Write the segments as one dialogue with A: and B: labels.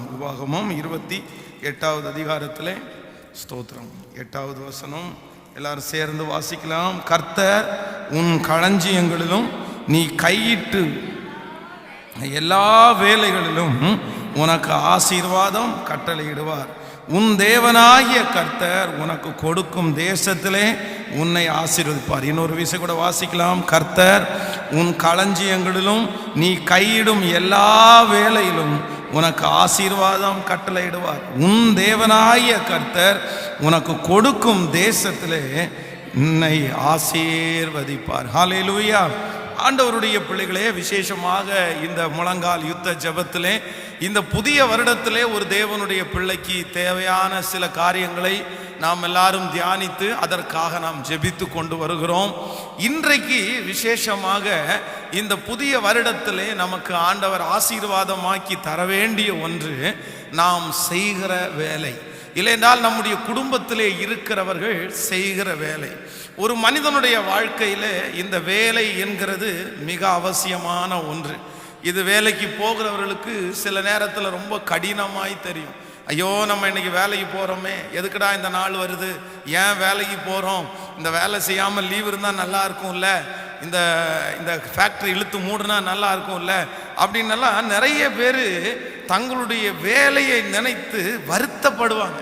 A: உபாகமும் இருபத்தி எட்டாவது அதிகாரத்தில். ஸ்தோத்திரம். எட்டாவது வசனம். எல்லாரும் சேர்ந்து வாசிக்கலாம். கர்த்தர் உன் களஞ்சியங்களிலும் நீ கையிட்டு எல்லா வேலைகளிலும் உனக்கு ஆசீர்வாதம் கட்டளையிடுவார். உன் தேவனாகிய கர்த்தர் உனக்கு கொடுக்கும் தேசத்திலே உன்னை ஆசீர்வதிப்பார். இன்னொரு விசை கூட வாசிக்கலாம். கர்த்தர் உன் களஞ்சியங்களிலும் நீ கையிடும் எல்லா வேலையிலும் உனக்கு ஆசீர்வாதம் கட்டளையிடுவார். உன் தேவனாய கர்த்தர் உனக்கு கொடுக்கும் தேசத்திலே உன்னை ஆசீர்வதிப்பார். ஹாலே லூயா ஆண்டவருடைய பிள்ளைகளே விசேஷமாக இந்த முழங்கால் யுத்த ஜபத்திலே இந்த புதிய வருடத்திலே ஒரு தேவனுடைய பிள்ளைக்கு தேவையான சில காரியங்களை நாம் எல்லாரும் தியானித்து அதற்காக நாம் ஜெபித்து கொண்டு வருகிறோம். இன்றைக்கு விசேஷமாக இந்த புதிய வருடத்திலே நமக்கு ஆண்டவர் ஆசீர்வாதமாக்கி தர வேண்டிய ஒன்று நாம் செய்கிற வேலை. இல்லைன்றால் நம்முடைய குடும்பத்திலே இருக்கிறவர்கள் செய்கிற வேலை. ஒரு மனிதனுடைய வாழ்க்கையில் இந்த வேலை என்கிறது மிக அவசியமான ஒன்று. இது வேலைக்கு போகிறவர்களுக்கு சில நேரத்தில் ரொம்ப கடினமாய் தெரியும். ஐயோ நம்ம இன்னைக்கு வேலைக்கு போகிறோமே எதுக்குடா இந்த நாள் வருது? ஏன் வேலைக்கு போகிறோம் இந்த வேலை செய்யாமல் லீவ் இருந்தால் நல்லா இருக்கும்ல? இந்த இந்த ஃபேக்ட்ரி இழுத்து மூடுனா நல்லா இருக்கும்ல? அப்படின்னெல்லாம் நிறைய பேர் தங்களுடைய வேலையை நினைத்து வருத்தப்படுவாங்க.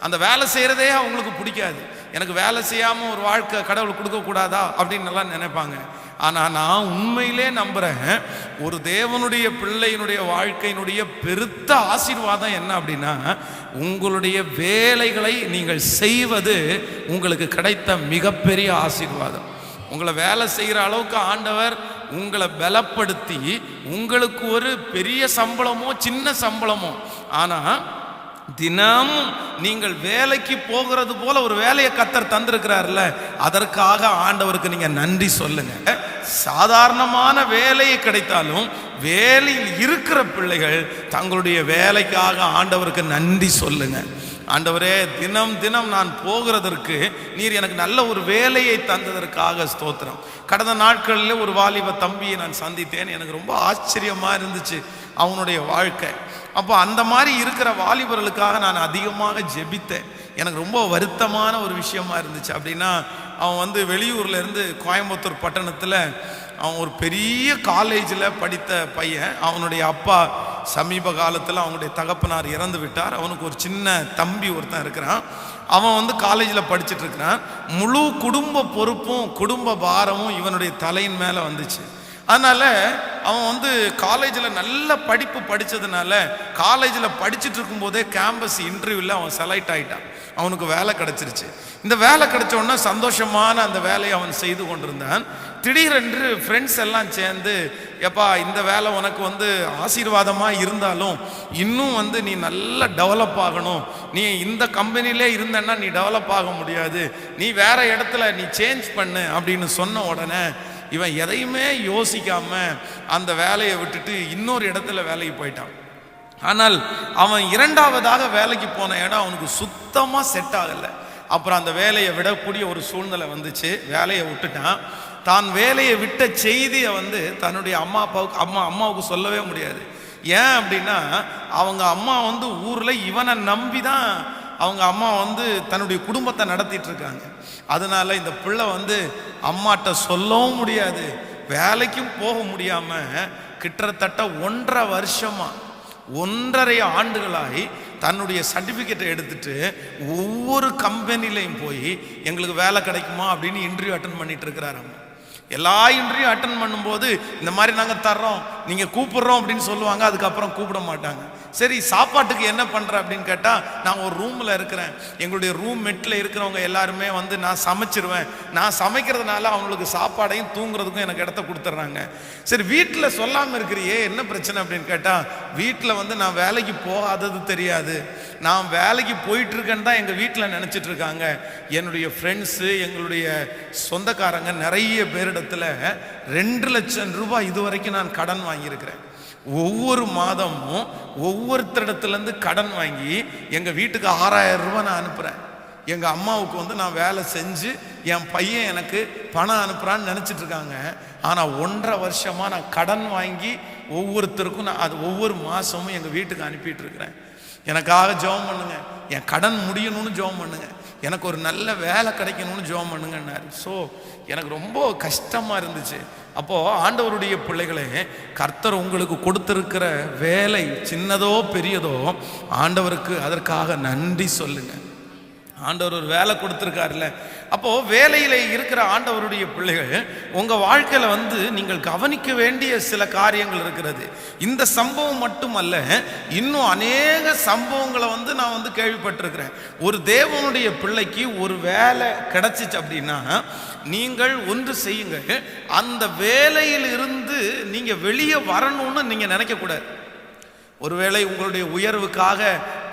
A: அந்த வேலை செய்கிறதே அவங்களுக்கு பிடிக்காது. எனக்கு வேலை செய்யாமல் ஒரு வாழ்க்கை கடவுள் கொடுக்கக்கூடாதா? அப்படின்னு நல்லா நினைப்பாங்க. ஆனால் நான் உண்மையிலே நம்புகிறேன் ஒரு தேவனுடைய பிள்ளையினுடைய வாழ்க்கையினுடைய பெருத்த ஆசீர்வாதம் என்ன அப்படின்னா உங்களுடைய வேலைகளை நீங்கள் செய்வது உங்களுக்கு கிடைத்த மிகப்பெரிய ஆசீர்வாதம். உங்களை வேலை செய்கிற அளவுக்கு ஆண்டவர் உங்களை பலப்படுத்தி உங்களுக்கு ஒரு பெரிய சம்பளமோ சின்ன சம்பளமோ ஆனால் தினமும் நீங்கள் வேலைக்கு போகிறது போல ஒரு வேலையை கத்தர் தந்திருக்கிறார்ல அதற்காக ஆண்டவருக்கு நீங்க நன்றி சொல்லுங்க. சாதாரணமான வேலையை கிடைத்தாலும் வேலையில் இருக்கிற பிள்ளைகள் தங்களுடைய வேலைக்காக ஆண்டவருக்கு நன்றி சொல்லுங்க. ஆண்டவரே தினம் தினம் நான் போகிறதற்கு நீர் எனக்கு நல்ல ஒரு வேலையை தந்ததற்காக ஸ்தோத்திரம். கடந்த நாட்களில் ஒரு வாலிப தம்பியை நான் சந்தித்தேன். எனக்கு ரொம்ப ஆச்சரியமாக இருந்துச்சு அவனுடைய வாழ்க்கை. அப்போ அந்த மாதிரி இருக்கிற வாலிபர்களுக்காக நான் அதிகமாக ஜெபித்தேன். எனக்கு ரொம்ப வருத்தமான ஒரு விஷயமா இருந்துச்சு. அப்படின்னா அவன் வந்து வெளியூர்லேருந்து கோயம்புத்தூர் பட்டணத்தில் அவன் ஒரு பெரிய காலேஜில் படித்த பையன். அவனுடைய அப்பா சமீப காலத்தில் அவனுடைய தகப்பனார் இறந்து விட்டார். அவனுக்கு ஒரு சின்ன தம்பி ஒருத்தன் இருக்கிறான். அவன் வந்து காலேஜில் படிச்சுட்டு இருக்கிறான். முழு குடும்ப பொறுப்பும் குடும்ப பாரமும் இவனுடைய தலையின் மேலே வந்துச்சு. அதனால் அவன் வந்து காலேஜில் நல்ல படிப்பு படித்ததுனால காலேஜில் படிச்சுட்டு இருக்கும்போதே கேம்பஸ் இன்டர்வியூவில் அவன் செலக்ட் ஆயிட்டான். அவனுக்கு வேலை கிடைச்சிருச்சு. இந்த வேலை கிடைச்ச உடனே சந்தோஷமான அந்த வேலையை அவன் செய்து கொண்டிருந்தான். திடீரென்று ஃப்ரெண்ட்ஸ் எல்லாம் சேர்ந்து எப்பா இந்த வேலை உனக்கு வந்து ஆசீர்வாதமாக இருந்தாலும் இன்னும் வந்து நீ நல்லா டெவலப் ஆகணும். நீ இந்த கம்பெனிலே இருந்தன்னா நீ டெவலப் ஆக முடியாது. நீ வேற இடத்துல நீ சேஞ்ச் பண்ணு அப்படின்னு சொன்ன உடனே இவன் எதையுமே யோசிக்காம அந்த வேலையை விட்டுட்டு இன்னொரு இடத்துல வேலைக்கு போயிட்டான். ஆனால் அவன் இரண்டாவதாக வேலைக்கு போன இடம் அவனுக்கு சுத்தமாக செட் ஆகலை. அப்புறம் அந்த வேலையை விடக்கூடிய ஒரு சூழ்நிலை வந்துச்சு. வேலையை விட்டுட்டான். தான் வேலையை விட்ட செய்தியை வந்து தன்னுடைய அம்மா அப்பாவுக்கு அம்மா அம்மாவுக்கு சொல்லவே முடியாது. ஏன் அப்படின்னா அவங்க அம்மா வந்து ஊரில் இவனை நம்பி தான் அவங்க அம்மா வந்து தன்னுடைய குடும்பத்தை நடத்திட்டு இருக்காங்க. அதனால இந்த பிள்ளை வந்து அம்மாட்ட சொல்லவும் முடியாது வேலைக்கும் போக முடியாம கிட்டத்தட்ட ஒன்றரை வருஷமா ஒன்றரை ஆண்டுகளாகி தன்னுடைய சர்டிஃபிகேட்டை எடுத்துட்டு ஒவ்வொரு கம்பெனிலையும் போய் எங்களுக்கு வேலை கிடைக்குமா அப்படின்னு இன்டர்வியூ அட்டன் பண்ணிட்டு இருக்கிறாராம் எல்லா இன்டர்வியூ அட்டன் பண்ணும்போது இந்த மாதிரி நாங்கள் தர்றோம் நீங்கள் கூப்பிடுறோம் அப்படின்னு சொல்லுவாங்க அதுக்கப்புறம் கூப்பிட மாட்டாங்க. சரி சாப்பாட்டுக்கு என்ன பண்ணுற அப்படின்னு கேட்டால் நான் ஒரு ரூமில் இருக்கிறேன். எங்களுடைய ரூம் மெட்டில் இருக்கிறவங்க எல்லாருமே வந்து நான் சமைச்சிருவேன். நான் சமைக்கிறதுனால அவங்களுக்கு சாப்பாடையும் தூங்குறதுக்கும் எனக்கு இடத்த கொடுத்துட்றாங்க. சரி வீட்டில் சொல்லாமல் இருக்கிறியே என்ன பிரச்சனை அப்படின்னு கேட்டால் வீட்டில் வந்து நான் வேலைக்கு போகாதது தெரியாது. நான் வேலைக்கு போயிட்டுருக்கேன்னு தான் எங்கள் வீட்டில் நினச்சிட்டு இருக்காங்க என்னுடைய ஃப்ரெண்ட்ஸு எங்களுடைய சொந்தக்காரங்க நிறைய பேரிடத்துல ரெண்டு லட்சம் ரூபாய் இது வரைக்கும் நான் கடன் வாங்கியிருக்கிறேன். ஒவ்வொரு மாதமும் ஒவ்வொருத்தரிடத்துலேருந்து கடன் வாங்கி எங்கள் வீட்டுக்கு ஆறாயிரம் ரூபாய் நான் அனுப்புகிறேன் எங்கள் அம்மாவுக்கு வந்து நான் வேலை செஞ்சு என் பையன் எனக்கு பணம் அனுப்புகிறான்னு நினச்சிட்டு இருக்காங்க. ஆனால் ஒன்றரை வருஷமாக நான் கடன் வாங்கி ஒவ்வொருத்தருக்கும் நான் அது ஒவ்வொரு மாதமும் எங்கள் வீட்டுக்கு அனுப்பிட்டு இருக்கிறேன். எனக்காக ஜெபம் பண்ணுங்க. என் கடன் முடியணும்னு ஜெபம் பண்ணுங்க. எனக்கு ஒரு நல்ல வேலை கிடைக்கணும்னு ஜெபம் பண்ணுங்கன்னாரு. ஸோ எனக்கு ரொம்ப கஷ்டமாக இருந்துச்சு. அப்போது ஆண்டவருடைய பிள்ளைகளே கர்த்தர் உங்களுக்கு கொடுத்திருக்கிற வேலை சின்னதோ பெரியதோ ஆண்டவருக்கு அதற்காக நன்றி சொல்லுங்கள் ஆண்டவர் ஒரு வேலை கொடுத்துருக்காருல்ல. அப்போ வேலையில இருக்கிற ஆண்டவருடைய பிள்ளைகள் உங்க வாழ்க்கையில வந்து நீங்கள் கவனிக்க வேண்டிய சில காரியங்கள் இருக்கிறது. இந்த சம்பவம் மட்டுமல்ல இன்னும் அநேக சம்பவங்களை வந்து நான் வந்து கேள்விப்பட்டிருக்கிறேன். ஒரு தேவனுடைய பிள்ளைக்கு ஒரு வேலை கிடைச்சிச்சு அப்படின்னா நீங்கள் ஒன்று செய்யுங்க. அந்த வேலையில் இருந்து நீங்கள் வெளியே வரணும்னு நீங்கள் நினைக்கக்கூடாது. ஒருவேளை உங்களுடைய உயர்வுக்காக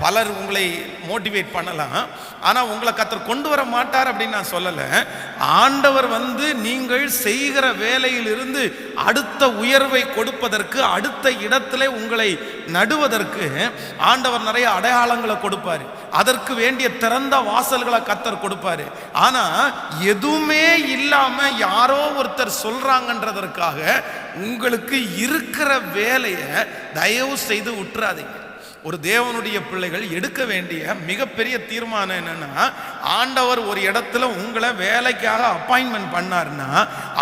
A: பலர் உங்களை மோட்டிவேட் பண்ணலாம். ஆனால் உங்களை கத்தர் கொண்டு வர மாட்டார் அப்படின்னு நான் சொல்லலை. ஆண்டவர் வந்து நீங்கள் செய்கிற வேலையிலிருந்து அடுத்த உயர்வை கொடுப்பதற்கு அடுத்த இடத்துல உங்களை நடுவதற்கு ஆண்டவர் நிறைய அடையாளங்களை கொடுப்பாரு. அதற்கு வேண்டிய திறந்த வாசல்களை கத்தர் கொடுப்பார். ஆனால் எதுவுமே இல்லாமல் யாரோ ஒருத்தர் சொல்கிறாங்கன்றதற்காக உங்களுக்கு இருக்கிற வேலையை தயவு செய்து விட்டுறாதீங்க ஒரு தேவனுடைய பிள்ளைகள் எடுக்க வேண்டிய மிகப்பெரிய தீர்மானம் என்னன்னா ஆண்டவர் ஒரு இடத்துல உங்களை வேலைக்காக அப்பாயின்மெண்ட் பண்ணார்னா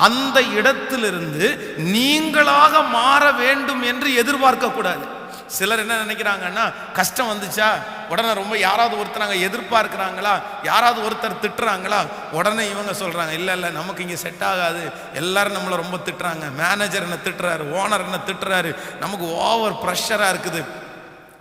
A: அந்த இடத்திலிருந்து நீங்களாக மாற வேண்டும் என்று எதிர்பார்க்க கூடாது சிலர் என்ன நினைக்கிறாங்கன்னா கஷ்டம் வந்துச்சா உடனே ரொம்ப யாராவது ஒருத்தர் நாங்கள் எதிர்பார்க்குறாங்களா யாராவது ஒருத்தர் திட்டுறாங்களா உடனே இவங்க சொல்கிறாங்க இல்லை இல்லை நமக்கு இங்கே செட் ஆகாது. எல்லாரும் நம்மளை ரொம்ப திட்டுறாங்க. மேனேஜர் என்ன திட்டுறாரு ஓனர் என்ன திட்டுறாரு நமக்கு ஓவர் ப்ரெஷராக இருக்குது.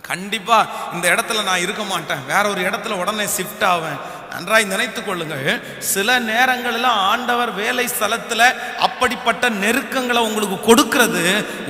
A: கண்டிப்பாக இந்த இடத்துல நான் இருக்க மாட்டேன். வேற ஒரு இடத்துல உடனே ஷிஃப்ட் ஆவேன். நன்றாய் நினைத்து கொள்ளுங்கள். சில நேரங்களில் ஆண்டவர் வேலை ஸ்தலத்தில் அப்படிப்பட்ட நெருக்கங்களை உங்களுக்கு கொடுக்கிறது.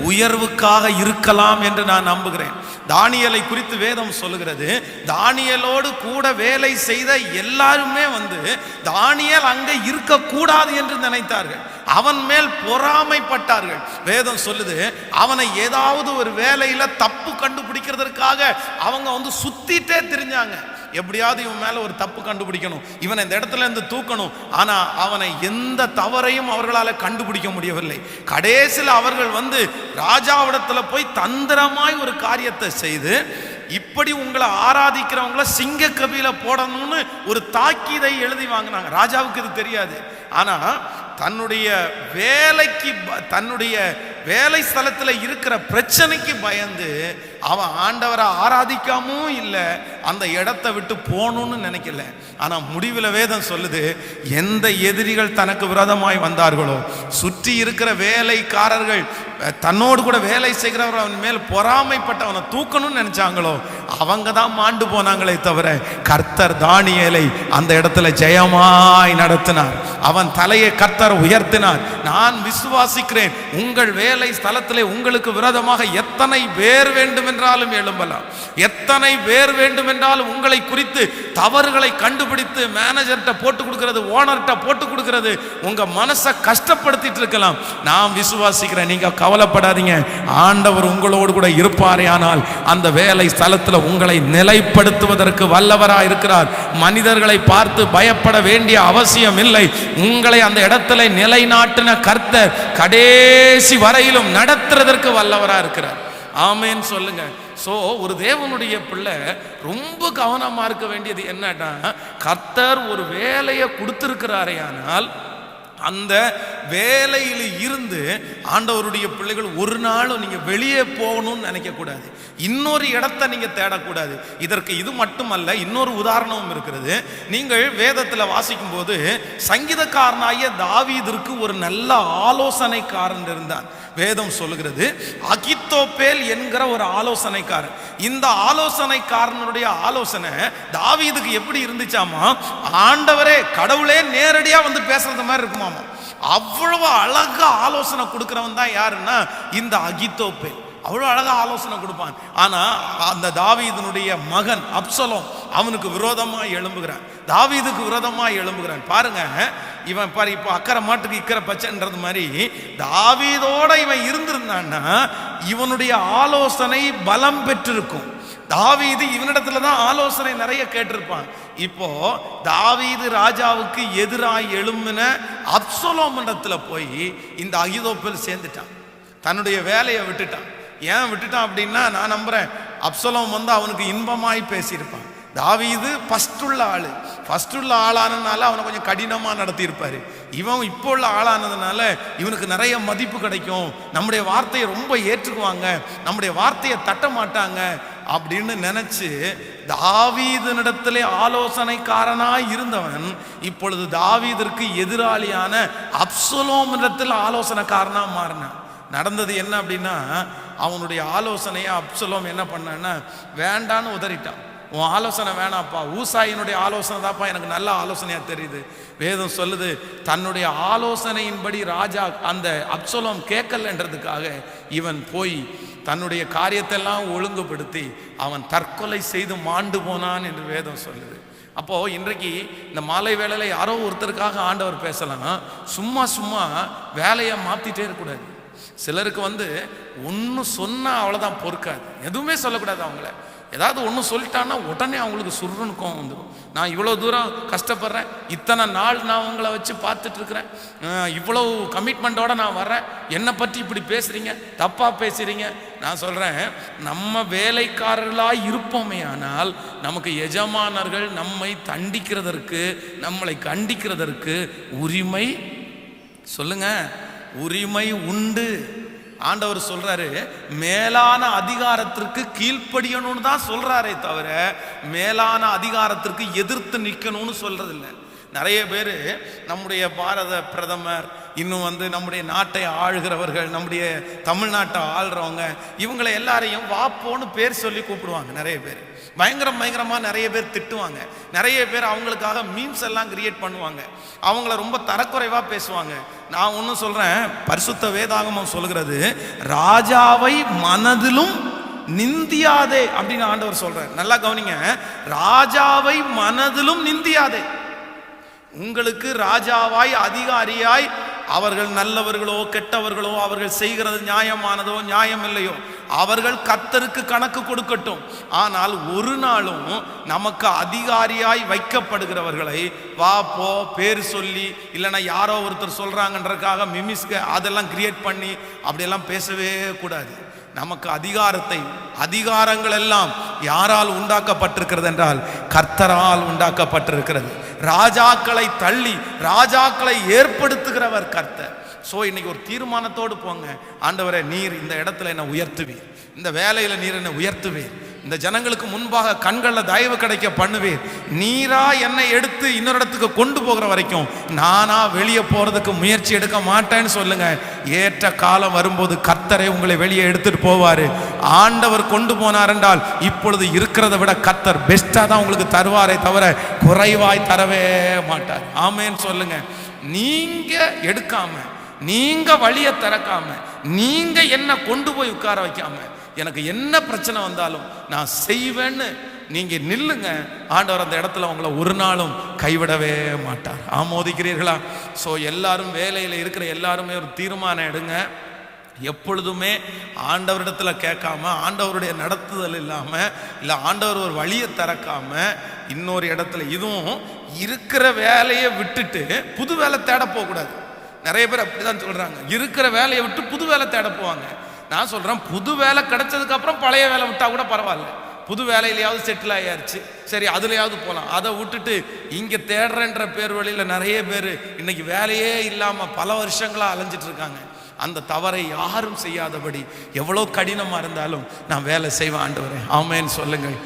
A: உயர்வுக்காக இருக்கலாம் என்று நான் நம்புகிறேன். தானியலை குறித்து வேதம் சொல்லுகிறது. தானியலோடு கூட வேலை செய்த எல்லாருமே வந்து தானியல் அங்கே இருக்கக்கூடாது என்று நினைத்தார்கள். அவன் மேல் பொறாமைப்பட்டார்கள். வேதம் சொல்லுது அவனை ஏதாவது ஒரு வேலையில தப்பு கண்டுபிடிக்கிறதற்காக அவங்க வந்து சுத்திட்டே தெரிஞ்சாங்க. எப்படியாவது இவன் மேலே ஒரு தப்பு கண்டுபிடிக்கணும். இவனை இந்த இடத்துல இருந்து தூக்கணும். ஆனால் அவனை எந்த தவறையும் அவர்களால் கண்டுபிடிக்க முடியவில்லை. கடைசியில் அவர்கள் வந்து ராஜாவிடத்தில் போய் தந்திரமாய் ஒரு காரியத்தை செய்து இப்படி உங்களை ஆராதிக்கிறவங்கள சிங்க கபியில போடணும்னு ஒரு தாக்கீதை எழுதி வாங்கினாங்க. ராஜாவுக்கு இது தெரியாது. ஆனா தன்னுடைய வேலைக்கு தன்னுடைய வேலை ஸ்தலத்தில் இருக்கிற பிரச்சனைக்கு பயந்து அவன் ஆண்டவரை ஆராதிக்காமும் இல்லை அந்த இடத்த விட்டு போகணும்னு நினைக்கல. ஆனால் முடிவில் வேதம் சொல்லுது எந்த எதிரிகள் தனக்கு விரதமாய் வந்தார்களோ சுற்றி இருக்கிற வேலைக்காரர்கள் தன்னோடு கூட வேலை செய்கிறவர் அவன் மேல் பொறாமைப்பட்டு அவனை தூக்கணும்னு நினைச்சாங்களோ அவங்க தான் மாண்டு போனாங்களே தவிர கர்த்தர் தானியலை அந்த இடத்துல ஜெயமாய் நடத்தினார். அவன் தலையை கர்த்தர் உயர்த்தினார். நான் விசுவாசிக்கிறேன் உங்கள் வேலை ஸ்தலத்திலே உங்களுக்கு விரோதமாக எத்தனை பேர் வேண்டுமென்றாலும் எழும்பலாம். எத்தனை பேர் வேண்டுமென்றாலும் உங்களை குறித்து தவறுகளை கண்டுபிடித்து மேனேஜர்கிட்ட போட்டு கொடுக்கிறது ஓனர்கிட்ட போட்டு கொடுக்கறது உங்க மனசை கஷ்டப்படுத்திட்டு இருக்கலாம். நான் விசுவாசிக்கிறேன் நீங்கள் கவலைப்படாதீங்க. ஆண்டவர் உங்களோடு கூட இருப்பாரே ஆனால் அந்த வேலை ஸ்தலத்தில் உங்களை நிலைப்படுத்துவதற்கு வல்லவராக இருக்கிறார். மனிதர்களை பார்த்து பயப்பட வேண்டிய அவசியம் இல்லை. உங்களை அந்த இடத்துல நிலைநாட்டின கர்த்தர் கடைசி வரை வரையிலும் நடத்துறதற்கு வல்லவரா இருக்கிறார். ஆமேன்னு சொல்லுங்க. ஸோ ஒரு தேவனுடைய பிள்ளை ரொம்ப கவனமா இருக்க வேண்டியது என்னன்னா கர்த்தர் ஒரு வேலையை கொடுத்துருக்கிறாரே ஆனால் அந்த வேலையில் இருந்து ஆண்டவருடைய பிள்ளைகள் ஒரு நாளும் நீங்கள் வெளியே போகணும்னு நினைக்கக்கூடாது. இன்னொரு இடத்த நீங்கள் தேடக்கூடாது. இதற்கு இது மட்டுமல்ல இன்னொரு உதாரணமும் இருக்கிறது. நீங்கள் வேதத்தில் வாசிக்கும் போது சங்கீதக்காரனாகிய தாவீதிற்கு ஒரு நல்ல ஆலோசனைக்காரன் இருந்தான். வேதம் சொல்லுகிறது அகித்தோப்பேல் என்கிற ஒரு ஆலோசனைக்காரன். இந்த ஆலோசனைக்காரனுடைய ஆலோசனை தாவீதுக்கு எப்படி இருந்துச்சாமா? ஆண்டவரே கடவுளே நேரடியாக வந்து பேசுறது மாதிரி இருக்குமாமா? அவ்வளவு அழகா ஆலோசனை கொடுக்கிறவன் தான் யாருன்னா இந்த அகித்தோப்பேல் அவ்வளோ அழகா ஆலோசனை கொடுப்பான். ஆனா அந்த தாவீதனுடைய மகன் அப்சலோம் அவனுக்கு விரோதமா எழும்புகிறான். தாவீதுக்கு விரோதமா எழும்புகிறான். பாருங்க இவன் பாரு இப்போ அக்கறை மாட்டுக்கு இக்கரை பச்சைன்றது மாதிரி தாவீதோட இவன் இருந்திருந்தான்னா இவனுடைய ஆலோசனை பலம் பெற்றிருக்கும். தாவீது இவனிடத்துல தான் ஆலோசனை நிறைய கேட்டிருப்பான். இப்போ தாவீது ராஜாவுக்கு எதிராக எழும்பின அப்சலோம் போய் இந்த அகிதோப்பில் சேர்ந்துட்டான். தன்னுடைய வேலையை விட்டுட்டான். ஏன் விட்டுட்டான் அப்படின்னா நான் நம்புறேன் அப்சலோம் வந்து அவனுக்கு இன்பமாய் பேசியிருப்பான். தாவீது ஃபர்ஸ்ட் உள்ள ஆள். ஃபர்ஸ்ட் உள்ள ஆளானதுனால அவனை கொஞ்சம் கடினமாக நடத்தியிருப்பார். இவன் இப்போ உள்ள ஆளானதுனால இவனுக்கு நிறைய மதிப்பு கிடைக்கும். நம்முடைய வார்த்தையை ரொம்ப ஏற்றுக்குவாங்க. நம்முடைய வார்த்தையை தட்ட மாட்டாங்க. அப்படின்னு நினைச்சு தாவீதனிடத்திலே ஆலோசனைக்காரனாய் இருந்தவன் இப்பொழுது தாவீதற்கு எதிராளியான அப்சலோம் இடத்தில் ஆலோசனைக்காரனா மாறினான் நடந்தது என்ன அப்படின்னா அவனுடைய ஆலோசனையை அப்சலோம் என்ன பண்ணான்னா வேண்டான்னு உதறிட்டான். உன் ஆலோசனை வேணாப்பா ஊசாயினுடைய ஆலோசனை தான்ப்பா. எனக்கு நல்ல ஆலோசனையாக தெரியுது. வேதம் சொல்லுது தன்னுடைய ஆலோசனையின்படி ராஜா அந்த அப்சலோம் கேட்கலன்றதுக்காக இவன் போய் தன்னுடைய காரியத்தெல்லாம் ஒழுங்குபடுத்தி அவன் தற்கொலை செய்து மாண்டு போனான் என்று வேதம் சொல்லுது. அப்போ இன்றைக்கு இந்த மாலை வேலையில் யாரோ ஒருத்தருக்காக ஆண்டவர் பேசலாம். சும்மா சும்மா வேலையை மாத்திட்டே இருக்கக்கூடாது. சிலருக்கு வந்து ஒன்று சொன்னால் அவ்வளோதான் பொறுக்காது. எதுவுமே சொல்லக்கூடாது அவங்கள. ஏதாவது ஒன்று சொல்லிட்டான்னா உடனே அவங்களுக்கு சுருன்னு கோவம் வந்துடும் நான் இவ்வளோ தூரம் கஷ்டப்படுறேன். இத்தனை நாள் நான் உங்களை வச்சு பார்த்துட்ருக்குறேன் இவ்வளோ கமிட்மெண்ட்டோடு கமிட்மெண்ட்டோட நான் வர்றேன். என்னை பற்றி இப்படி பேசுகிறீங்க தப்பாக பேசுகிறீங்க நான் சொல்கிறேன் நம்ம வேலைக்காரர்களாக இருப்போமே ஆனால் நமக்கு எஜமானர்கள் நம்மை தண்டிக்கிறதற்கு நம்மளை கண்டிக்கிறதற்கு உரிமை சொல்லுங்கள் உரிமை உண்டு. ஆண்டவர் சொல்றாரு மேலான அதிகாரத்திற்கு கீழ்ப்படியணும்னு தான் சொல்றாரே தவிர மேலான அதிகாரத்திற்கு எதிர்த்து நிற்கணும்னு சொல்றது இல்லை நிறைய பேர் நம்முடைய பாரத பிரதமர் இன்னும் வந்து நம்முடைய நாட்டை ஆளுகிறவர்கள் நம்முடைய தமிழ்நாட்டை ஆள்றவங்க இவங்களை எல்லாரையும் வாப்போன்னு பேர் சொல்லி கூப்பிடுவாங்க நிறைய பேர். பயங்கரம் பயங்கரமாக நிறைய பேர் திட்டுவாங்க. நிறைய பேர் அவங்களுக்காக மீம்ஸ் எல்லாம் கிரியேட் பண்ணுவாங்க. அவங்கள ரொம்ப தரக்குறைவாக பேசுவாங்க. நான் ஒன்றும் சொல்கிறேன் பரிசுத்த வேதாகமம் சொல்கிறது ராஜாவை மனதிலும் நிந்தியாதே அப்படின்னு ஆண்டவர் சொல்கிறேன் நல்லா கவனிங்க. ராஜாவை மனதிலும் நிந்தியாதே. உங்களுக்கு ராஜாவாய் அதிகாரியாய் அவர்கள் நல்லவர்களோ கெட்டவர்களோ அவர்கள் செய்கிறது நியாயமானதோ நியாயம் இல்லையோ அவர்கள் கத்தருக்கு கணக்கு கொடுக்கட்டும். ஆனால் ஒரு நாளும் நமக்கு அதிகாரியாய் வைக்கப்படுகிறவர்களை வா போ பேர் சொல்லி இல்லைன்னா யாரோ ஒருத்தர் சொல்கிறாங்கன்றக்காக மிமிஸ்க அதெல்லாம் கிரியேட் பண்ணி அப்படியெல்லாம் பேசவே கூடாது. நமக்கு அதிகாரத்தை அதிகாரங்கள் எல்லாம் யாரால் உண்டாக்கப்பட்டிருக்கிறது என்றால் கர்த்தரால் உண்டாக்கப்பட்டிருக்கிறது. ராஜாக்களை தள்ளி ராஜாக்களை ஏற்படுத்துகிறவர் கர்த்தர். ஸோ இன்னைக்கு ஒரு தீர்மானத்தோடு போங்க. ஆண்டவரே நீர் இந்த இடத்துல என்னை உயர்த்துவீர். இந்த வேலையில் நீர் என்னை உயர்த்துவீர். இந்த ஜனங்களுக்கு முன்பாக கண்களில் தயவு கிடைக்க பண்ணுவேன். நீரா என்னை எடுத்து இன்னொரு இடத்துக்கு கொண்டு போகிற வரைக்கும் நானா வெளியே போகிறதுக்கு முயற்சி எடுக்க மாட்டேன்னு சொல்லுங்க. ஏற்ற காலம் வரும்போது கத்தரை உங்களை வெளியே எடுத்துட்டு போவார். ஆண்டவர் கொண்டு போனார் என்றால் இப்பொழுது இருக்கிறத விட கத்தர் பெஸ்ட்டாக தான் உங்களுக்கு தருவாரே தவிர குறைவாய் தரவே மாட்டார். ஆமேன்னு சொல்லுங்க. நீங்க எடுக்காம நீங்க வழியை திறக்காம நீங்க என்ன கொண்டு போய் உட்கார வைக்காம எனக்கு என்ன பிரச்சனை வந்தாலும் நான் செய்வேன்னு நீங்க நில்லுங்க. ஆண்டவர் அந்த இடத்துல உங்களை ஒரு நாளும் கைவிடவே மாட்டார். ஆமோதிக்கிறீர்களா? ஸோ எல்லாரும் வேலையில் இருக்கிற எல்லாருமே ஒரு தீர்மானம் எடுங்க. எப்பொழுதுமே ஆண்டவரிடத்துல கேட்காம ஆண்டவருடைய நடத்துதல் இல்லாம இல்லை ஆண்டவர் ஒரு வழியை திறக்காம இன்னொரு இடத்துல இதுவும் இருக்கிற வேலையை விட்டுட்டு புது வேலை தேட போகக்கூடாது. நிறைய பேர் அப்படிதான் சொல்றாங்க. இருக்கிற வேலையை விட்டு புது வேலை தேட போவாங்க. நான் சொல்கிறேன் புது வேலை கிடைச்சதுக்கு அப்புறம் பழைய வேலை விட்டா கூட பரவாயில்ல. புது வேலையிலையாவது செட்டில் ஆகியாச்சு சரி அதுலையாவது போகலாம் அதை விட்டுட்டு இங்கே தேடுறன்ற பேர் வழியில் நிறைய பேர் இன்னைக்கு வேலையே இல்லாமல் பல வருஷங்களாக அலைஞ்சிட்டு இருக்காங்க. அந்த தவறை யாரும் செய்யாதபடி எவ்வளோ கடினமாக இருந்தாலும் நான் வேலை செய்வேன் வரேன் ஆமேன்னு சொல்லுங்கள்.